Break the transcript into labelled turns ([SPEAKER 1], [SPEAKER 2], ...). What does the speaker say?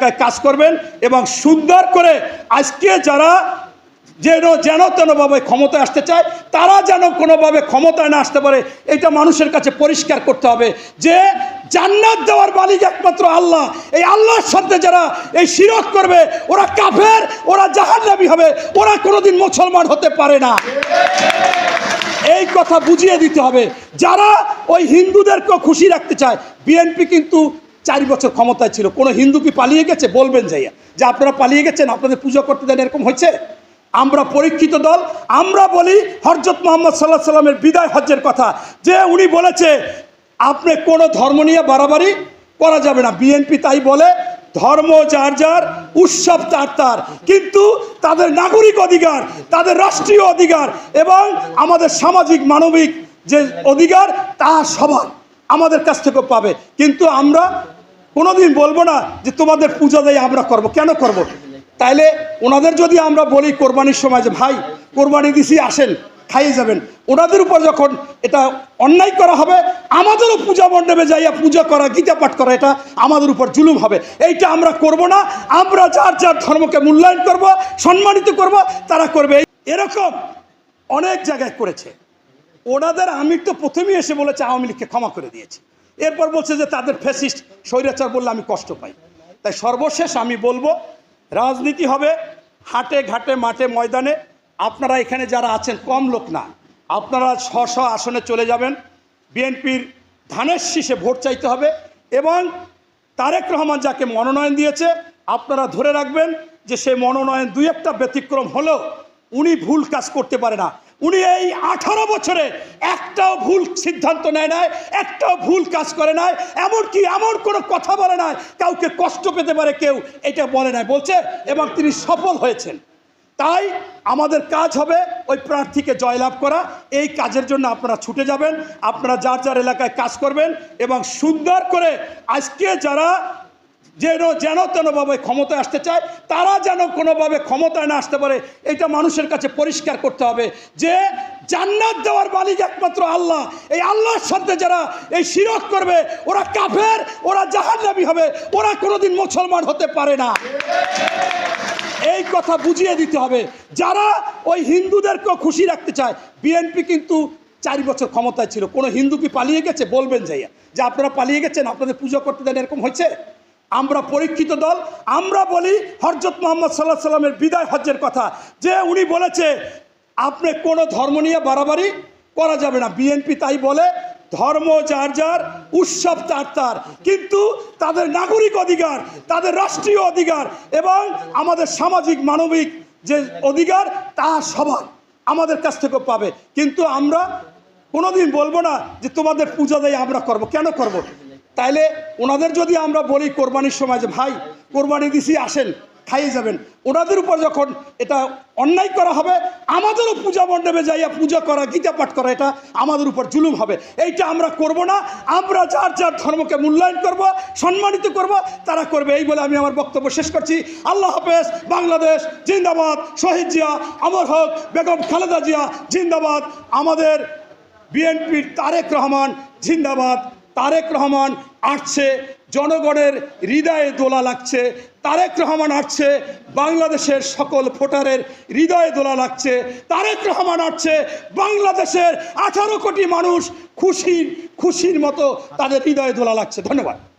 [SPEAKER 1] এলাকায় কাজ করবেন এবং সুন্দর করে আজকে যারা যেন যেন তেনভাবে ক্ষমতায় আসতে চায়, তারা যেন কোনোভাবে ক্ষমতায় না আসতে পারে, এটা মানুষের কাছে পরিষ্কার করতে হবে যে জান্নাত দেওয়ার মালিক একমাত্র আল্লাহ। এই আল্লাহর সাথে যারা এই শিরক করবে, ওরা কাফের, ওরা জাহান্নাবী হবে, ওরা কোনোদিন মুসলমান হতে পারে না। এই কথা বুঝিয়ে দিতে হবে, যারা ওই হিন্দুদেরকেও খুশি রাখতে চায়, বিএনপি কিন্তু চারি বছর ক্ষমতায় ছিল। কোনো হিন্দু কি পালিয়ে গেছে? বলবেন যাইয়া। যে আপনারা পালিয়ে গেছেন, আপনাদের পুজো করতে দেন, এরকম হয়েছে? আমরা পরীক্ষিত দল, আমরা বলি হরজত মোহাম্মদ সাল্লাহ সাল্লামের বিদায় হজ্জের কথা। যে উনি বলেছে, আপনি কোনো ধর্ম নিয়ে বাড়াবাড়ি করা যাবে না। বিএনপি তাই বলে, ধর্ম যার যার, উৎসব তার তার। কিন্তু তাদের নাগরিক অধিকার, তাদের রাষ্ট্রীয় অধিকার এবং আমাদের সামাজিক, মানবিক যে অধিকার, তা সবার আমাদের কাছ থেকেও পাবে। কিন্তু আমরা কোনোদিন বলব না যে তোমাদের পূজা দেয় আমরা করব। কেন করব। তাইলে ওনাদের যদি আমরা বলি কোরবানির সময় যে, ভাই, কোরবানি দিছি, আসেন, খাইয়ে যাবেন। ওনাদের উপর যখন এটা অন্যায় করা হবে, আমাদেরও পূজা মণ্ডপে যাইয়া পূজা করা, গীতা পাঠ করা, এটা আমাদের উপর জুলুম হবে। এইটা আমরা করব না। আমরা যার যার ধর্মকে মূল্যায়ন করব, সম্মানিত করব, তারা করবে। এরকম অনেক জায়গায় করেছে। ওনাদের আমির তো প্রথমেই এসে বলেছে, আওয়ামী লীগকে ক্ষমা করে দিয়েছে। এরপর বলছে যে, তাদের ফ্যাসিস্ট স্বৈরাচার বললে আমি কষ্ট পাই। তাই সর্বশেষ আমি বলব, রাজনীতি হবে হাটে ঘাটে মাঠে ময়দানে। আপনারা এখানে যারা আছেন, কম লোক না। আপনারা স্ব স্ব আসনে চলে যাবেন। বিএনপির ধানের শীষে ভোট চাইতে হবে এবং তারেক রহমান যাকে মনোনয়ন দিয়েছে, আপনারা ধরে রাখবেন যে সেই মনোনয়ন দুই একটা ব্যতিক্রম হলেও উনি ভুল কাজ করতে পারে না। উনি এই আঠারো বছরে একটাও ভুল সিদ্ধান্ত নেয় নাই, একটাও ভুল কাজ করে নাই, এমনকি এমন কোনো কথা বলে নাই, কাউকে কষ্ট পেতে পারে কেউ, এটা বলে নাই, বলছে, এবং তিনি সফল হয়েছেন। তাই আমাদের কাজ হবে ওই প্রার্থীকে জয়লাভ করা, এই কাজের জন্য আপনারা ছুটে যাবেন, আপনারা যার যার এলাকায় কাজ করবেন, এবং সুন্দর করে আজকে যারা যেন যেন তেনভাবে ক্ষমতায় আসতে চায়, তারা যেন কোনোভাবে ক্ষমতায় না আসতে পারে, এটা মানুষের কাছে পরিষ্কার করতে হবে যে, জান্নাত দেওয়ার মালিক একমাত্র আল্লাহ। এই আল্লাহর সাথে যারা এই শিরক করবে, ওরা কাফের, ওরা জাহান্নাবী হবে, ওরা কোনোদিন মুসলমান হতে পারে না। এই কথা বুঝিয়ে দিতে হবে, যারা ওই হিন্দুদেরকেও খুশি রাখতে চায়, বিএনপি কিন্তু চারি বছর ক্ষমতায় ছিল, কোনো হিন্দু কি পালিয়ে গেছে? বলবেন যাইয়া। যে আপনারা পালিয়ে গেছেন, আপনাদের পুজো করতে দেন, এরকম হয়েছে? আমরা পরীক্ষিত দল, আমরা বলি হরজত মোহাম্মদ সাল্লাহ সাল্লামের বিদায় হজ্জের কথা, যে উনি বলেছে, আপনি কোনো ধর্ম নিয়ে বাড়াবাড়ি করা যাবে না। বিএনপি তাই বলে, ধর্ম যার যার, উৎসব তার তার। কিন্তু তাদের নাগরিক অধিকার, তাদের রাষ্ট্রীয় অধিকার এবং আমাদের সামাজিক, মানবিক যে অধিকার, তা সবার আমাদের কাছ থেকে পাবে। কিন্তু আমরা কোনোদিন বলব না যে তোমাদের পূজা দেয় আমরা করব। কেন করব। তাইলে ওনাদের যদি আমরা বলি কোরবানির সময় যে, ভাই, কোরবানি দিছি, আসেন, খাইয়ে যাবেন। ওনাদের উপর যখন এটা অন্যায় করা হবে, আমাদেরও পূজা মণ্ডপে যাইয়া পূজা করা, গীতা পাঠ করা, এটা আমাদের উপর জুলুম হবে। এইটা আমরা করব না। আমরা যার যার ধর্মকে মূল্যায়ন করব, সম্মানিত করব, তারা করবে। এই বলে আমি আমার বক্তব্য শেষ করছি। আল্লাহ হাফেজ, বাংলাদেশ জিন্দাবাদ। শহীদ জিয়া, আমর হক, বেগম খালেদা জিয়া, জিন্দাবাদ। আমাদের বিএনপির তারেক রহমান, জিন্দাবাদ। তারেক রহমান আসছে, জনগণের হৃদয়ে দোলা লাগছে, তারেক রহমান আসছে, বাংলাদেশের সকল ভোটারের হৃদয়ে দোলা লাগছে, তারেক রহমান আসছে, বাংলাদেশের আঠারো কোটি মানুষ খুশির খুশির মতো তাদের হৃদয়ে দোলা লাগছে। ধন্যবাদ।